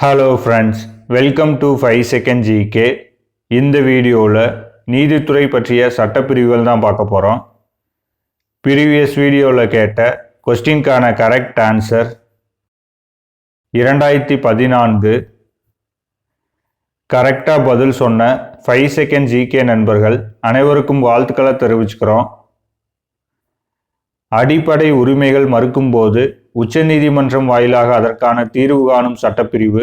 Hello friends welcome to five second GK இந்த வீடியோவில் நீதித்துறை பற்றிய சட்டப்பிரிவுகள் தான் பார்க்க போகிறோம் ப்ரீவியஸ் வீடியோவில் கேட்ட கொஸ்டின்கான கரெக்ட் ஆன்சர் இரண்டாயிரத்தி பதினான்கு. கரெக்டாக பதில் சொன்ன ஃபைவ் செகண்ட் ஜிகே நண்பர்கள் அனைவருக்கும் வாழ்த்துக்களை தெரிவிச்சுக்கிறோம். அடிப்படை உரிமைகள் மறுக்கும்போது உச்சநீதிமன்றம் வாயிலாக அதற்கான தீர்வு காணும் சட்டப்பிரிவு.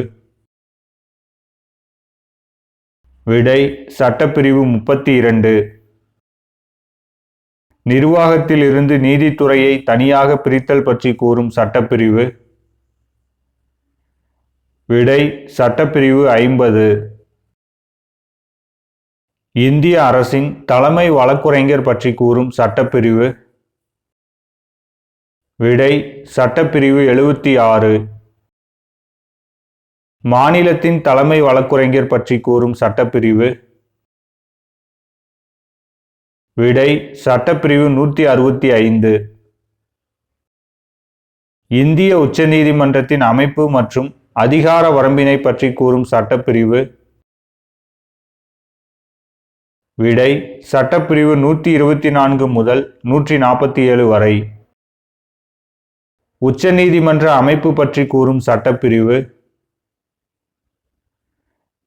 விடை சட்டப்பிரிவு முப்பத்தி இரண்டு. நிர்வாகத்தில் இருந்து நீதித்துறையை தனியாக பிரித்தல் பற்றி கூறும் சட்டப்பிரிவு. விடை சட்டப்பிரிவு ஐம்பது. இந்திய அரசின் தலைமை வழக்குரைஞர் பற்றி கூறும் சட்டப்பிரிவு. விடை சட்டப்பிரிவு எழுபத்தி ஆறு. மாநிலத்தின் தலைமை வழக்குரைஞர் பற்றி கூறும் சட்டப்பிரிவு. விடை சட்டப்பிரிவு நூற்றி அறுபத்தி ஐந்து. இந்திய உச்சநீதிமன்றத்தின் அமைப்பு மற்றும் அதிகார வரம்பினை பற்றி கூறும் சட்டப்பிரிவு. விடை சட்டப்பிரிவு நூற்றி இருபத்தி நான்கு முதல் நூற்றி நாற்பத்தி ஏழு வரை. உச்சநீதிமன்ற அமைப்பு பற்றி கூறும் சட்டப்பிரிவு.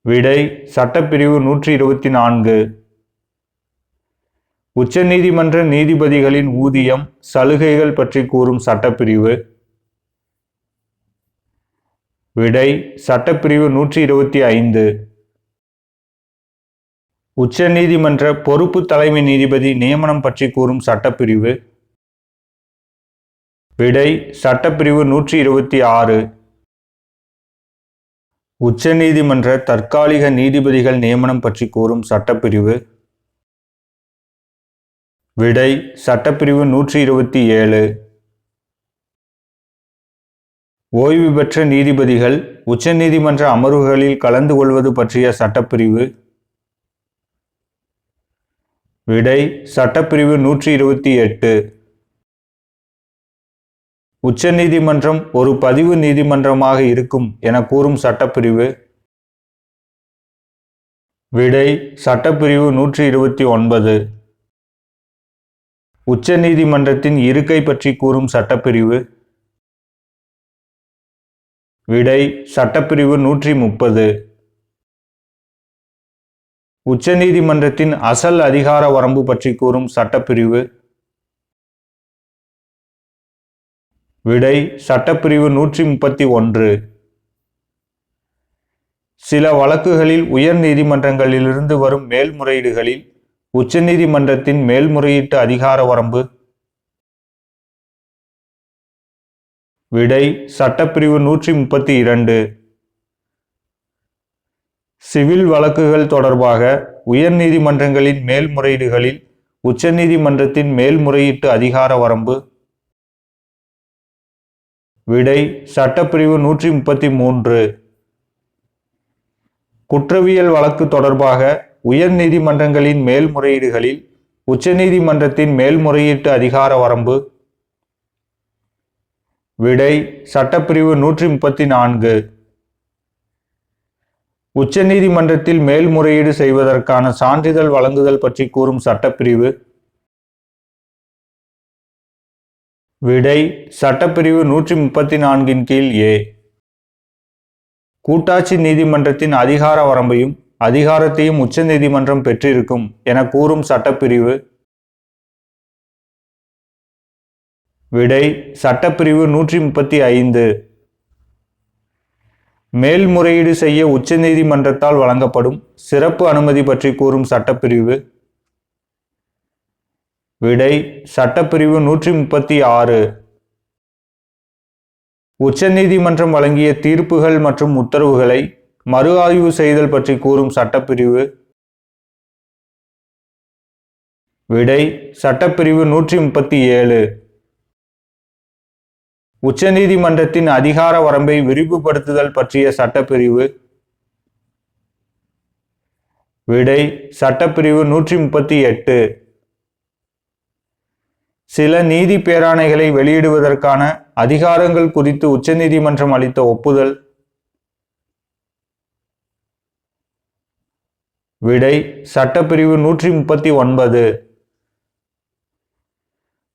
விடை சட்டப்பிரிவு நூற்றி இருபத்தி நான்கு உச்சநீதிமன்ற நீதிபதிகளின் ஊதியம் சலுகைகள் பற்றி கூறும் சட்டப்பிரிவு. விடை சட்டப்பிரிவு நூற்றி இருபத்தி ஐந்து உச்சநீதிமன்ற பொறுப்பு தலைமை நீதிபதி நியமனம் பற்றி கூறும் சட்டப்பிரிவு. விடை சட்டப்பிரிவு நூற்றி இருபத்தி ஆறு. உச்சநீதிமன்ற தற்காலிக நீதிபதிகள் நியமனம் பற்றி கூறும் சட்டப்பிரிவு. விடை சட்டப்பிரிவு நூற்றி இருபத்தி ஏழு. ஓய்வு பெற்ற நீதிபதிகள் உச்சநீதிமன்ற அமர்வுகளில் கலந்து கொள்வது பற்றிய சட்டப்பிரிவு. விடை சட்டப்பிரிவு நூற்றி இருபத்தி எட்டு. உச்சநீதிமன்றம் ஒரு பதிவு நீதிமன்றமாக இருக்கும் என கூறும் சட்டப்பிரிவு. விடை சட்டப்பிரிவு நூற்றி இருபத்தி ஒன்பது. உச்சநீதிமன்றத்தின் இருக்கை பற்றி கூறும் சட்டப்பிரிவு. விடை சட்டப்பிரிவு நூற்றி முப்பது. உச்சநீதிமன்றத்தின் அசல் அதிகார வரம்பு பற்றி கூறும் சட்டப்பிரிவு. விடை சட்டப்பிரிவு நூற்றி முப்பத்தி ஒன்று. சில வழக்குகளில் உயர் நீதிமன்றங்களிலிருந்து வரும் மேல்முறையீடுகளில் உச்சநீதிமன்றத்தின் மேல்முறையீட்டு அதிகார வரம்பு. விடை சட்டப்பிரிவு நூற்றி முப்பத்தி இரண்டு. சிவில் வழக்குகள் தொடர்பாக உயர் நீதிமன்றங்களின் மேல்முறையீடுகளில் உச்சநீதிமன்றத்தின் மேல்முறையீட்டு அதிகார வரம்பு. விடை சட்டப்பிரிவு நூற்றி முப்பத்தி மூன்று. குற்றவியல் வழக்கு தொடர்பாக உயர் நீதிமன்றங்களின் மேல்முறையீடுகளில் உச்சநீதிமன்றத்தின் மேல்முறையீட்டு அதிகார வரம்பு. விடை சட்டப்பிரிவு நூற்றி முப்பத்தி நான்கு. உச்சநீதிமன்றத்தில் மேல்முறையீடு செய்வதற்கான சான்றிதழ் வழங்குதல் பற்றி கூறும் சட்டப்பிரிவு விடை சட்டப்பிரிவு நூற்றி முப்பத்தி நான்கின் கீழ் ஏ. கூட்டாட்சி நீதிமன்றத்தின் அதிகார வரம்பையும் அதிகாரத்தையும் உச்ச நீதிமன்றம் பெற்றிருக்கும் என கூறும் சட்டப்பிரிவு. விடை சட்டப்பிரிவு நூற்றி முப்பத்தி ஐந்து மேல்முறையீடு செய்ய உச்ச நீதிமன்றத்தால் வழங்கப்படும் சிறப்பு அனுமதி பற்றி கூறும் சட்டப்பிரிவு. விடை சட்டப்பிரிவு நூற்றி முப்பத்தி ஆறு. உச்சநீதிமன்றம் வழங்கிய தீர்ப்புகள் மற்றும் உத்தரவுகளை மறு ஆய்வு செய்தல் பற்றி கூறும் சட்டப்பிரிவு. விடை சட்டப்பிரிவு நூற்றி முப்பத்தி ஏழு. உச்சநீதிமன்றத்தின் அதிகார வரம்பை விரிவுபடுத்துதல் பற்றிய சட்டப்பிரிவு. விடை சட்டப்பிரிவு நூற்றி முப்பத்தி எட்டு. சில நீதி பேராணைகளை வெளியிடுவதற்கான அதிகாரங்கள் குறித்து உச்சநீதிமன்றம் அளித்த ஒப்புதல். விடை சட்டப்பிரிவு நூற்றி முப்பத்தி ஒன்பது.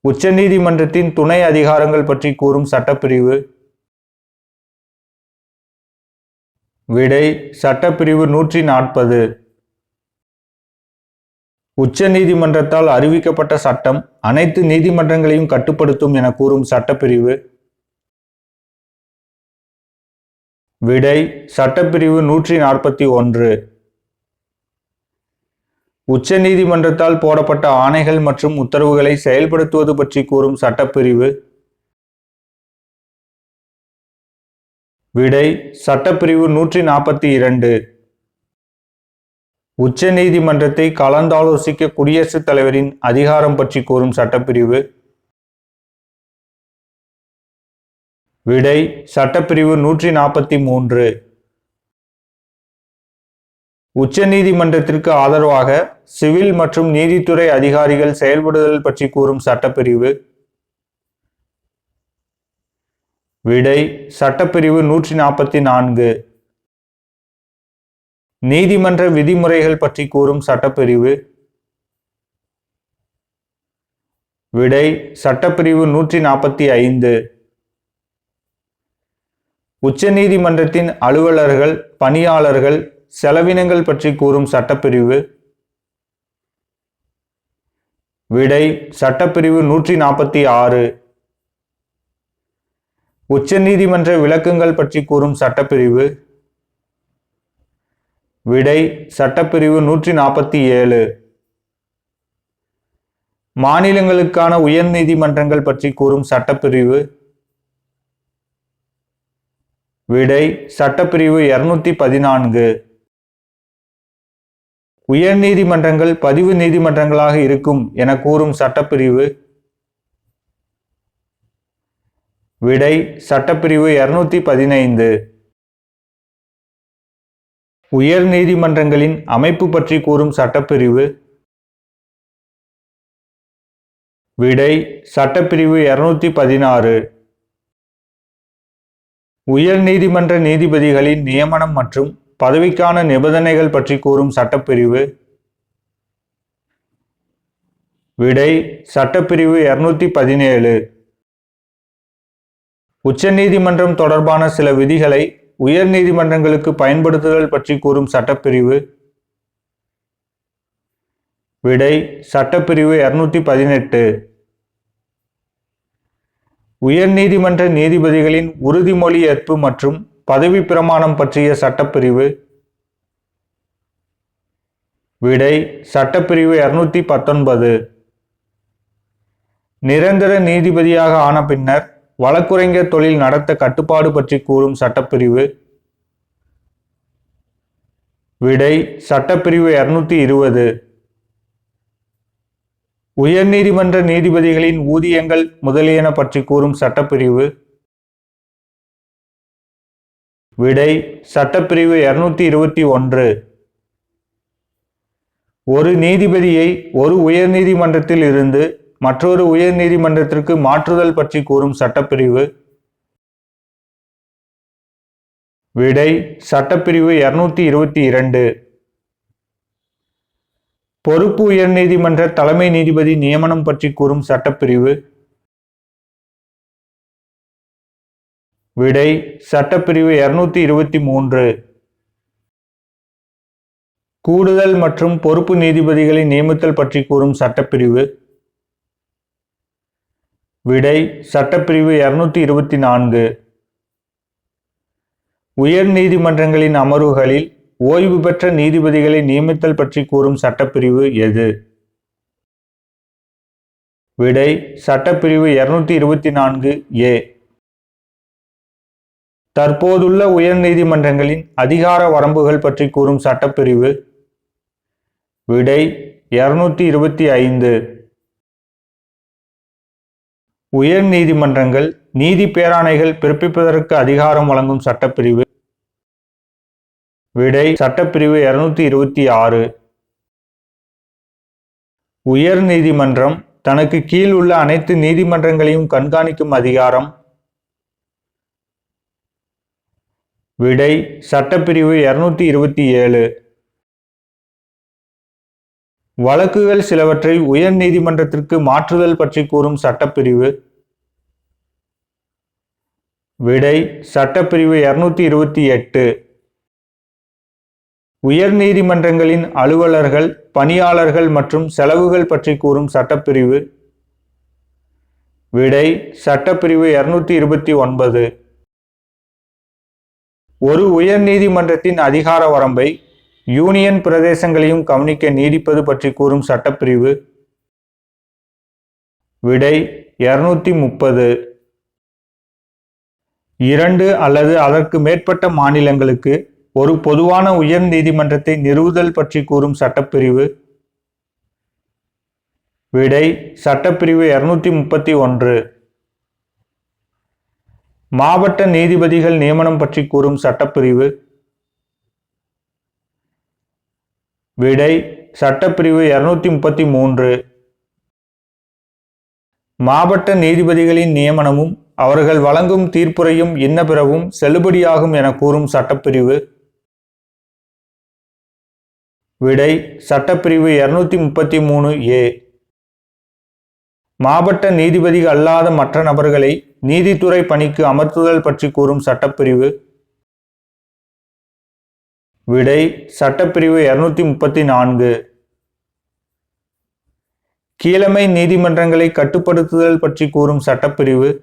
உச்சநீதிமன்றத்தின் துணை அதிகாரங்கள் பற்றி கூறும் சட்டப்பிரிவு. விடை சட்டப்பிரிவு நூற்றி நாற்பது உச்ச நீதிமன்றத்தால் அறிவிக்கப்பட்ட சட்டம் அனைத்து நீதிமன்றங்களையும் கட்டுப்படுத்தும் என கூறும் சட்டப்பிரிவு. விடை சட்டப்பிரிவு நூற்றி நாற்பத்தி ஒன்று. உச்ச நீதிமன்றத்தால் போடப்பட்ட ஆணைகள் மற்றும் உத்தரவுகளை செயல்படுத்துவது பற்றி கூறும் சட்டப்பிரிவு. விடை சட்டப்பிரிவு நூற்றி நாற்பத்தி இரண்டு. உச்ச நீதிமன்றத்தை கலந்தாலோசிக்க குடியரசுத் தலைவரின் அதிகாரம் பற்றி கூறும் சட்டப்பிரிவு. விடை சட்டப்பிரிவு நூற்றி நாற்பத்தி மூன்று. உச்ச நீதிமன்றத்திற்கு ஆதரவாக சிவில் மற்றும் நீதித்துறை அதிகாரிகள் செயல்படுதல் பற்றி கூறும் சட்டப்பிரிவு. விடை சட்டப்பிரிவு நூற்றி நாற்பத்தி நான்கு. நீதிமன்ற விதிமுறைகள் பற்றி கூறும் சட்டப்பிரிவு. விடை சட்டப்பிரிவு நூற்றி நாற்பத்தி ஐந்து உச்ச நீதிமன்றத்தின் அலுவலர்கள் பணியாளர்கள் செலவினங்கள் பற்றி கூறும் சட்டப்பிரிவு. விடை சட்டப்பிரிவு நூற்றி நாற்பத்தி ஆறு உச்சநீதிமன்ற விளக்கங்கள் பற்றி கூறும் சட்டப்பிரிவு. விடை சட்டப்பிரிவு நூற்றி நாற்பத்தி ஏழு. மாநிலங்களுக்கான உயர் நீதிமன்றங்கள் பற்றி கூறும் சட்டப்பிரிவு. விடை சட்டப்பிரிவு இருநூத்தி பதினான்கு. உயர் நீதிமன்றங்கள் பதிவு நீதிமன்றங்களாக இருக்கும் என கூறும் சட்டப்பிரிவு. விடை சட்டப்பிரிவு இருநூத்தி பதினைந்து. உயர் நீதிமன்றங்களின் அமைப்பு பற்றி கூறும் சட்டப்பிரிவு. விடை சட்டப்பிரிவு இருநூத்தி பதினாறு. உயர் நீதிமன்ற நீதிபதிகளின் நியமனம் மற்றும் பதவிக்கான நிபந்தனைகள் பற்றி கூறும் சட்டப்பிரிவு. விடை சட்டப்பிரிவு இருநூத்தி பதினேழு. உச்சநீதிமன்றம் தொடர்பான சில விதிகளை உயர் நீதிமன்றங்களுக்கு பயன்படுத்துதல் பற்றி கூறும் சட்டப்பிரிவு. விடை சட்டப்பிரிவு இருநூத்தி பதினெட்டு. உயர் நீதிமன்ற நீதிபதிகளின் உறுதிமொழி ஏற்பு மற்றும் பதவி பிரமாணம் பற்றிய சட்டப்பிரிவு. விடை சட்டப்பிரிவு இருநூத்தி பத்தொன்பது. நிரந்தர நீதிபதியாக ஆன பின்னர் வழக்குரைஞர் தொழில் நடத்த கட்டுப்பாடு பற்றி கூறும் சட்டப்பிரிவு விடை சட்டப்பிரிவு இருநூத்தி இருபது. உயர்நீதிமன்ற நீதிபதிகளின் ஊதியங்கள் முதலியன பற்றி கூறும் சட்டப்பிரிவு விடை சட்டப்பிரிவு இருநூத்தி இருபத்தி ஒன்று. ஒரு நீதிபதியை ஒரு உயர்நீதிமன்றத்தில் இருந்து மற்றொரு உயர் நீதிமன்றத்திற்கு மாற்றுதல் பற்றி கூறும் சட்டப்பிரிவு. விடை சட்டப்பிரிவு இருநூத்தி இருபத்தி இரண்டு. பொறுப்பு உயர்நீதிமன்ற தலைமை நீதிபதி நியமனம் பற்றி கூறும் சட்டப்பிரிவு. விடை சட்டப்பிரிவு இருநூத்தி இருபத்தி மூன்று. கூடுதல் மற்றும் பொறுப்பு நீதிபதிகளை நியமித்தல் பற்றி கூறும் சட்டப்பிரிவு. விடை சட்டப்பிரிவு இருநூத்தி இருபத்தி நான்கு. உயர் நீதிமன்றங்களின் அமர்வுகளில் ஓய்வு பெற்ற நீதிபதிகளை நியமித்தல் பற்றி கூறும் சட்டப்பிரிவு எது? விடை சட்டப்பிரிவு இருநூத்தி இருபத்தி நான்கு ஏ. தற்போதுள்ள உயர் நீதிமன்றங்களின் அதிகார வரம்புகள் பற்றி கூறும் சட்டப்பிரிவு? விடை இருநூத்தி இருபத்தி ஐந்து. உயர் நீதிமன்றங்கள் நீதி பேராணைகள் பிறப்பிப்பதற்கு அதிகாரம் வழங்கும் சட்டப்பிரிவு. விடை சட்டப்பிரிவு இருநூத்தி இருபத்தி ஆறு. உயர் நீதிமன்றம் தனக்கு கீழ் உள்ள அனைத்து நீதிமன்றங்களையும் கண்காணிக்கும் அதிகாரம். விடை சட்டப்பிரிவு இருநூத்தி இருபத்தி ஏழு. வழக்குகள் சிலவற்றை உயர் நீதிமன்றத்திற்கு மாற்றுதல் பற்றி கூறும் சட்டப்பிரிவு. விடை சட்டப்பிரிவு இருநூத்தி இருபத்தி எட்டு. உயர் நீதிமன்றங்களின் அலுவலர்கள் பணியாளர்கள் மற்றும் செலவுகள் பற்றி கூறும் சட்டப்பிரிவு. விடை சட்டப்பிரிவு இருநூத்தி இருபத்தி ஒன்பது. ஒரு உயர் நீதிமன்றத்தின் அதிகார வரம்பை யூனியன் பிரதேசங்களையும் கவனிக்க நீடிப்பது பற்றி கூறும் சட்டப்பிரிவு. விடை இருநூத்தி முப்பது. இரண்டு அல்லது அதற்கு மேற்பட்ட மாநிலங்களுக்கு ஒரு பொதுவான உயர் நீதிமன்றத்தை நிறுவுதல் பற்றி கூறும் சட்டப்பிரிவு. விடை சட்டப்பிரிவு இருநூத்தி முப்பத்தி ஒன்று. மாவட்ட நீதிபதிகள் நியமனம் பற்றி கூறும் சட்டப்பிரிவு. விடை சட்டப்பிரிவு இருநூத்தி முப்பத்தி மூன்று. மாவட்ட நீதிபதிகளின் நியமனமும் அவர்கள் வழங்கும் தீர்ப்புரையும் இன்ன பிறவும் செல்லுபடியாகும் என கூறும் சட்டப்பிரிவு. விடை சட்டப்பிரிவு இருநூத்தி முப்பத்தி மூணு ஏ. மாவட்ட நீதிபதி அல்லாத மற்ற நபர்களை நீதித்துறை பணிக்கு அமர்த்துதல் பற்றி கூறும் சட்டப்பிரிவு. விடை சட்டப்பிரிவு இருநூத்தி முப்பத்தி நான்கு. கீழமை நீதிமன்றங்களை கட்டுப்படுத்துதல் பற்றி கூறும் சட்டப்பிரிவு.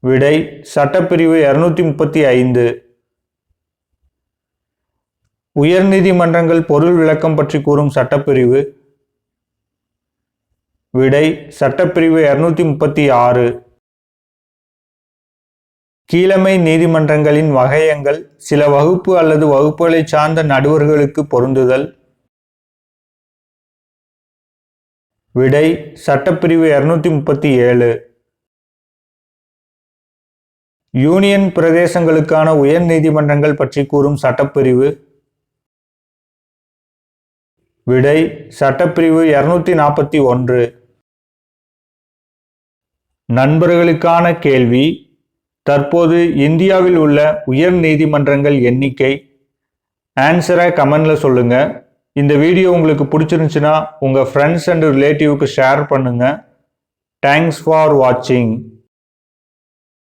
விடை சட்டப்பிரிவு இருநூத்தி முப்பத்தி ஐந்து. உயர்நீதிமன்றங்கள் பொருள் விளக்கம் பற்றி கூறும் சட்டப்பிரிவு. விடை சட்டப்பிரிவு இருநூத்தி முப்பத்தி ஆறு. கீழமை நீதிமன்றங்களின் வகையங்கள் சில வகுப்பு அல்லது வகுப்புகளை சார்ந்த நடுவர்களுக்கு பொருந்துதல். விடை சட்டப்பிரிவு இருநூத்தி முப்பத்தி ஏழு யூனியன் பிரதேசங்களுக்கான உயர் நீதிமன்றங்கள் பற்றி கூறும் சட்டப்பிரிவு. விடை சட்டப்பிரிவு இருநூத்தி நாற்பத்தி ஒன்று நண்பர்களுக்கான கேள்வி தற்போது இந்தியாவில் உள்ள உயர் நீதிமன்றங்கள் எண்ணிக்கை. ஆன்சரை கமெண்டில் சொல்லுங்கள் இந்த வீடியோ உங்களுக்கு பிடிச்சிருந்துச்சுன்னா உங்கள் ஃப்ரெண்ட்ஸ் அண்ட் ரிலேட்டிவ்க்கு ஷேர் பண்ணுங்கள் தேங்க்ஸ் ஃபார் வாட்சிங்